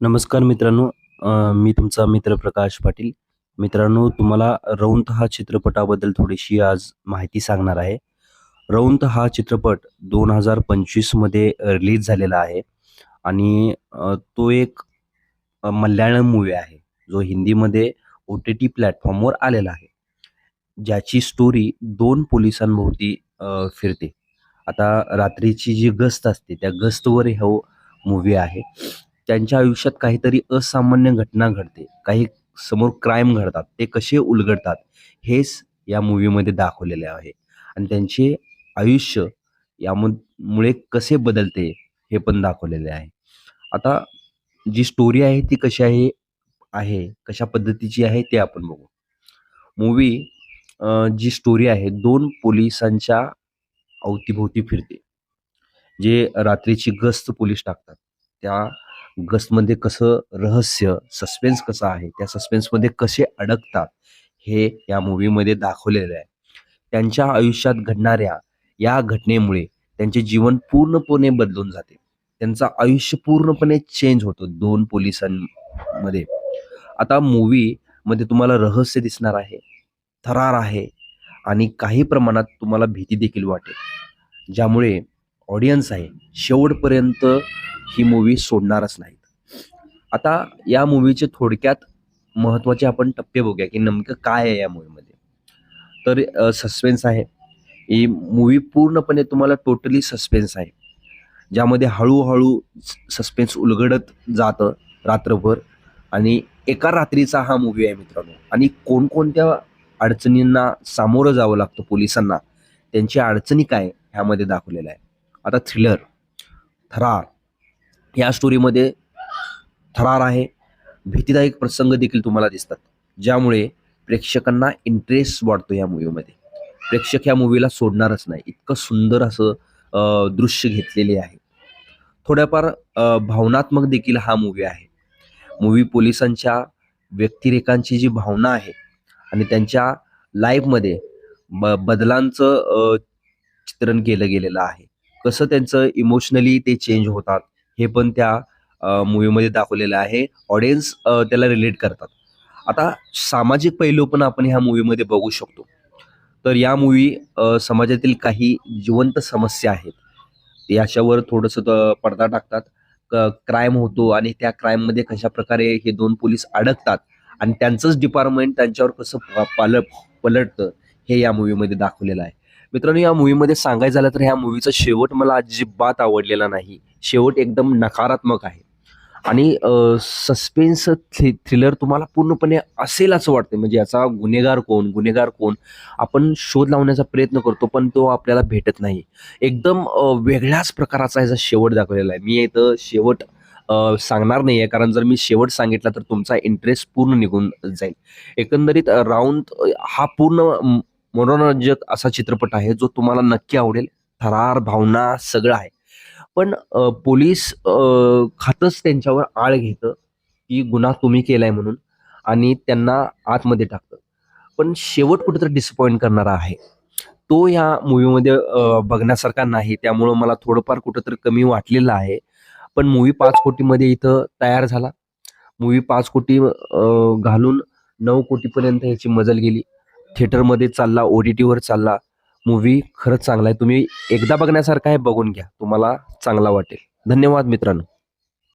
नमस्कार मित्रांनो मी तुमचा मित्र प्रकाश पाटील. मित्रांनो तुम्हाला रौंत हा चित्रपटाबद्दल थोडीशी आज माहिती सांगणार आहे. रौंत हा चित्रपट दोन हजार पंचवीसमध्ये रिलीज झालेला आहे आणि तो एक मल्याळम मूवी आहे. जो हिंदीमध्ये ओ टी टी प्लॅटफॉर्मवर आलेला आहे. ज्याची स्टोरी दोन पोलिसांभोवती फिरते. आता रात्रीची जी गस्त असते त्या गस्तवर हो मूवी आहे. त्यांच्या आयुष्यात काहीतरी असामान्य घटना घडते. काही समोर क्राईम घडतात. ते कसे उलगडतात हेच या मूवीमध्ये दाखवलेले आहे. आणि त्यांचे आयुष्य यामुळे कसे बदलते हे पण दाखवलेले आहे. आता जी स्टोरी आहे ती कशी आहे आहे कशा पद्धतीची आहे ते आपण बघू. मूवी जी स्टोरी आहे दोन पोलिसांच्या अवतीभोवती फिरते. जे रात्रीची गस्त पोलीस टाकतात. त्या गस्टमध्ये कसं रहस्य सस्पेन्स कसं आहे त्या सस्पेन्समध्ये कसे अडकतात हे या मूवीमध्ये दाखवलेलं आहे. त्यांच्या आयुष्यात घडणाऱ्या या घटनेमुळे त्यांचे जीवन पूर्णपणे बदलून जाते. त्यांचं आयुष्य पूर्णपणे चेंज होतं दोन पोलिसांमध्ये. आता मूवीमध्ये तुम्हाला रहस्य दिसणार आहे थरार आहे आणि काही प्रमाणात तुम्हाला भीती देखील वाटेल. ज्यामुळे ऑडियन्स आहे शेवटपर्यंत ही मूवी सोडणारच नाहीत. आता या मूवीचे थोडक्यात महत्त्वाचे आपण टप्पे बघूया की नेमकं काय आहे या मूवीमध्ये तर सस्पेन्स आहे. ही मूवी पूर्णपणे तुम्हाला टोटली सस्पेन्स आहे. ज्यामध्ये हळूहळू सस्पेन्स उलगडत जातं रात्रभर आणि एका रात्रीचा हा मूवी आहे मित्रांनो. आणि कोणकोणत्या अडचणींना सामोरं जावं लागतं पोलिसांना त्यांची अडचणी काय ह्यामध्ये दाखवलेलं आहे. आता थ्रिलर थरार. या स्टोरीमध्ये थरार आहे. भीतीदायक प्रसंग देखील तुम्हाला दिसतात. ज्यामुळे प्रेक्षकांना इंटरेस्ट वाढतो या मूवीमध्ये प्रेक्षक ह्या मूवीला सोडणारच नाही. इतकं सुंदर असं दृश्य घेतलेले आहे. थोड्याफार भावनात्मक देखील हा मूवी आहे. मूवी पोलिसांच्या व्यक्तिरेखांची जी भावना आहे आणि त्यांच्या लाईफमध्ये ब बदलांचं चित्रण केलं गेलेलं आहे. कसं त्यांचं इमोशनली ते चेंज होतात हे पण त्या मूवीमध्ये दाखवलेलं आहे. ऑडियन्स त्याला रिलेट करतात. आता सामाजिक पैलू पण आपण ह्या मूवीमध्ये बघू शकतो. तर या मूवी समाजातील काही जिवंत समस्या आहेत. याच्यावर थोडंसं पडदा टाकतात. क्राईम होतो आणि त्या क्राईममध्ये कशा प्रकारे हे दोन पोलीस अडकतात आणि त्यांचंच डिपार्टमेंट त्यांच्यावर कसं पाल पलटतं हे या मूवीमध्ये दाखवलेलं आहे. मित्रांनो या मूवीमध्ये सांगायचं झालं तर ह्या मूवीचा शेवट मला अजिबात आवडलेला नाही. शेवट एकदम नकारात्मक आहे. आणि सस्पेन्स थ्रिलर तुम्हाला पूर्णपणे असेल असं वाटते. म्हणजे याचा गुन्हेगार कोण गुन्हेगार कोण आपण शोध लावण्याचा प्रयत्न करतो पण तो आपल्याला भेटत नाही. एकदम वेगळ्याच प्रकाराचा याचा शेवट दाखवलेला आहे. मी इथं शेवट सांगणार नाही आहे कारण जर मी शेवट सांगितला तर तुमचा इंटरेस्ट पूर्ण निघून जाईल. एकंदरीत राऊंड हा पूर्ण मनोरंजक असा चित्रपट आहे जो तुम्हाला नक्की आवडेल. थरार भावना सगळं आहे. पण पोलीस खातच त्यांच्यावर आळ घेतं की गुन्हा तुम्ही केलाय म्हणून आणि त्यांना आतमध्ये टाकतं. पण शेवट कुठेतरी डिसअपॉइंट करणारा आहे. तो या मूवीमध्ये बघण्यासारखा नाही. त्यामुळं मला थोडंफार कुठंतरी कमी वाटलेलं आहे. पण मूवी पाच कोटीमध्ये इथं तयार झाला. मूवी पाच कोटी घालून नऊ कोटीपर्यंत ह्याची मजल गेली. थिएटरमध्ये चालला ओ टी टीवर चालला मूवी खरंच चांगला आहे. तुम्ही एकदा बघण्यासारखा आहे बघून घ्या. तुम्हाला चांगला वाटेल. धन्यवाद मित्रांनो.